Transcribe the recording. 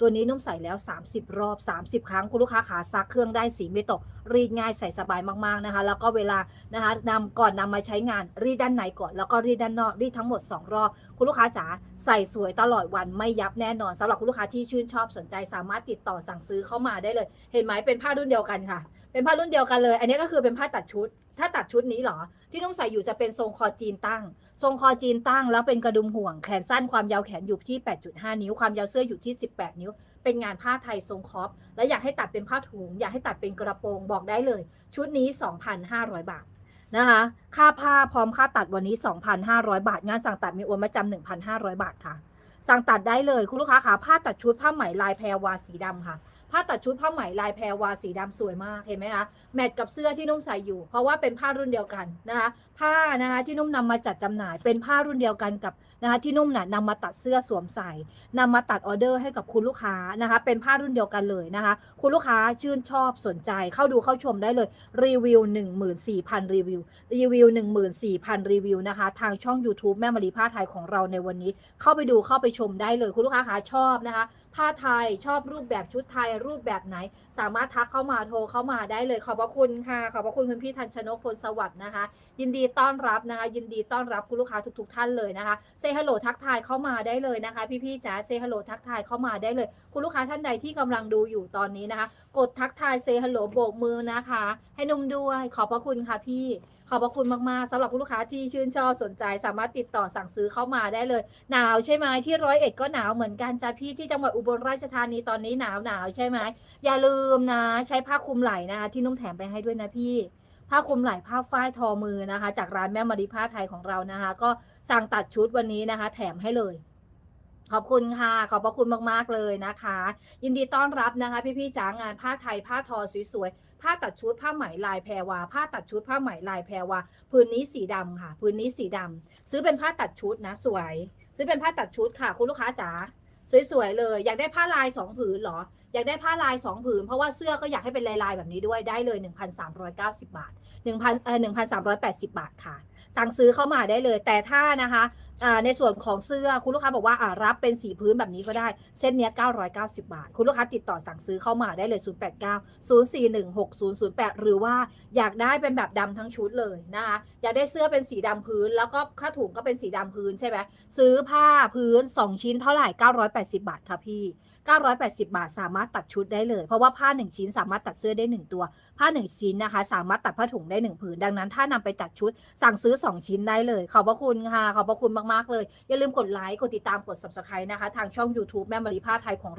ตัวนี้นุ่มใส่แล้ว 30 รอบ 30 ครั้งคุณลูกค้าขาซักเครื่องได้สีไม่ตก รีดง่ายใส่สบายมากๆนะคะ แล้วก็เวลานะคะนำก่อนนำมาใช้งานรีดด้านในก่อน แล้วก็รีดด้านนอกรีดทั้งหมด 2 รอบ คุณลูกค้าจ๋าใส่สวยตลอดวันไม่ยับแน่นอนสำหรับคุณลูกค้าที่ชื่นชอบสนใจสามารถติดต่อสั่งซื้อเข้ามาได้เลย เห็นไหมเป็นผ้ารุ่นเดียวกันค่ะ เป็นผ้ารุ่นเดียวกันเลย อันนี้ก็คือเป็นผ้าตัดชุด ถ้าตัดชุดนี้เหรอ ที่นุ่งใส่อยู่จะเป็นทรงคอจีนตั้ง ทรงคอจีนตั้ง แล้วเป็นกระดุมห่วงแขนสั้นความยาวแขนอยู่ที่ 8.5 นิ้ว ความยาวเสื้ออยู่ที่ 18 นิ้ว เป็นงานผ้าไทยทรงคอปและอยากให้ตัดเป็นผ้าถุง อยากให้ตัดเป็นกระโปรงบอกได้เลย ชุดนี้ 2,500 บาทนะคะค่าผ้าพร้อมค่าตัดวันนี้ 2,500 บาท งานสั่งตัดมีโอนมาจำ1,500 บาทค่ะ สั่งตัดได้เลยคุณลูกค้าคะผ้าตัดชุดผ้าไหมลายแพรวาสีดำค่ะ ผ้าตัดชุดผ้าไหมลายแพรวาสีดำสวยมากเห็นไหมคะแมทกับเสื้อที่นุ่มใส่อยู่ เพราะว่าเป็นผ้ารุ่นเดียวกันนะคะผ้านะคะที่นุ่มนำมาจัดจำหน่าย เป็นผ้ารุ่นเดียวกันกับนะคะที่นุ่มน่ะนำมาตัดเสื้อสวมใส่นำมาตัดออเดอร์ให้กับคุณลูกค้านะคะเป็นผ้ารุ่นเดียวกันเลยนะคะคุณลูกค้าชื่นชอบสนใจเข้าดูเข้าชมได้เลยรีวิว 14,000 รีวิวรีวิว 14,000 รีวิวนะคะทางช่อง YouTube แม่มารีผ้าไทยของเราในวันนี้ เข้าไปดูเข้าไปชมได้เลยคุณลูกค้าคะชอบนะคะผ้าไทยชอบรูปแบบชุดไทยรูปแบบไหน สามารถทักเข้ามาโทรเข้ามาได้เลย ขอบพระคุณค่ะ ขอบพระคุณคุณพี่ทันชนกพลสวัสดิ์นะคะ ยินดีต้อนรับนะคะ ยินดีต้อนรับคุณลูกค้าทุกๆท่านเลยนะคะเซฮัลโหลทักทายเข้ามาได้เลยนะคะ พี่ๆจ๋าเซฮัลโหลทักทายเข้ามาได้เลย คุณลูกค้าท่านใดที่กำลังดูอยู่ตอนนี้นะคะ กดทักทายเซฮัลโหลโบกมือนะคะ ให้นุ่มด้วย ขอบพระคุณค่ะพี่ขอบพระคุณมาก ๆสำหรับคุณลูกค้าที่ชื่นชอบสนใจ สามารถติดต่อสั่งซื้อเข้ามาได้เลย หนาวใช่ไหมที่ร้อยเอ็ดก็หนาวเหมือนกันจ้ะพี่ที่จังหวัดอุบลราชธานีตอนนี้หนาวหนาวใช่ไหมอย่าลืมนะ ใช้ผ้าคลุมไหล่นะคะที่นุ่มแถมไปให้ด้วยนะพี่ผ้าคลุมไหล่ผ้าฝ้ายทอมือนะคะ จากร้านแม่มารีผ้าไทยของเรานะคะ ก็สั่งตัดชุดวันนี้นะคะ แถมให้เลยขอบคุณค่ะ ขอบพระคุณมาก ๆ เลยนะคะ ยินดีต้อนรับนะคะ พี่ ๆจ๋างานผ้าไทยผ้าทอสวยๆ ผ้าตัดชุดผ้าไหมลายแพรวา ผ้าตัดชุดผ้าไหมลายแพรวา พื้นนี้สีดำค่ะ พื้นนี้สีดำซื้อเป็นผ้าตัดชุดนะสวย ซื้อเป็นผ้าตัดชุดค่ะ คุณลูกค้าจ๋า สวยๆเลย อยากได้ผ้าลายสองผืนเหรอ อยากได้ผ้าลาย 2 ผืน เพราะว่าเสื้อก็อยากให้เป็นลายๆแบบนี้ด้วยได้เลย 1,390 บาท1,000เอ่อ1,380 บาทค่ะ สั่งซื้อเข้ามาได้เลย แต่ถ้านะคะอ่าในส่วนของเสื้อคุณลูกค้าบอกว่าอ่ารับเป็นสีพื้นแบบนี้ก็ได้เส้นเนี้ย990 บาท คุณลูกค้าติดต่อสั่งซื้อเข้ามาได้เลย 089 041 6008 หรือว่าอยากได้เป็นแบบดำทั้งชุดเลยนะคะอยากได้เสื้อเป็นสีดำพื้น แล้วก็ค่าถุงก็เป็นสีดำพื้นใช่ไหมซื้อผ้าพื้น 2 ชิ้นเท่าไหร่980 80 บาทค่ะพี่ 980 บาทสามารถตัดชุดได้เลย เพราะว่าผ้า 1 ชิ้นสามารถตัดเสื้อได้ 1 ตัว ผ้า 1 ชิ้นนะคะ สามารถตัดผ้าถุงได้ 1 ผืน ดังนั้นถ้านำไปตัดชุด สั่งซื้อ 2 ชิ้นได้เลย ขอบพระคุณค่ะ ขอบพระคุณมากๆเลย อย่าลืมกดไลค์ กดติดตาม กด subscribe นะคะ ทางช่อง YouTube แม่มารีผ้าไทยของเรา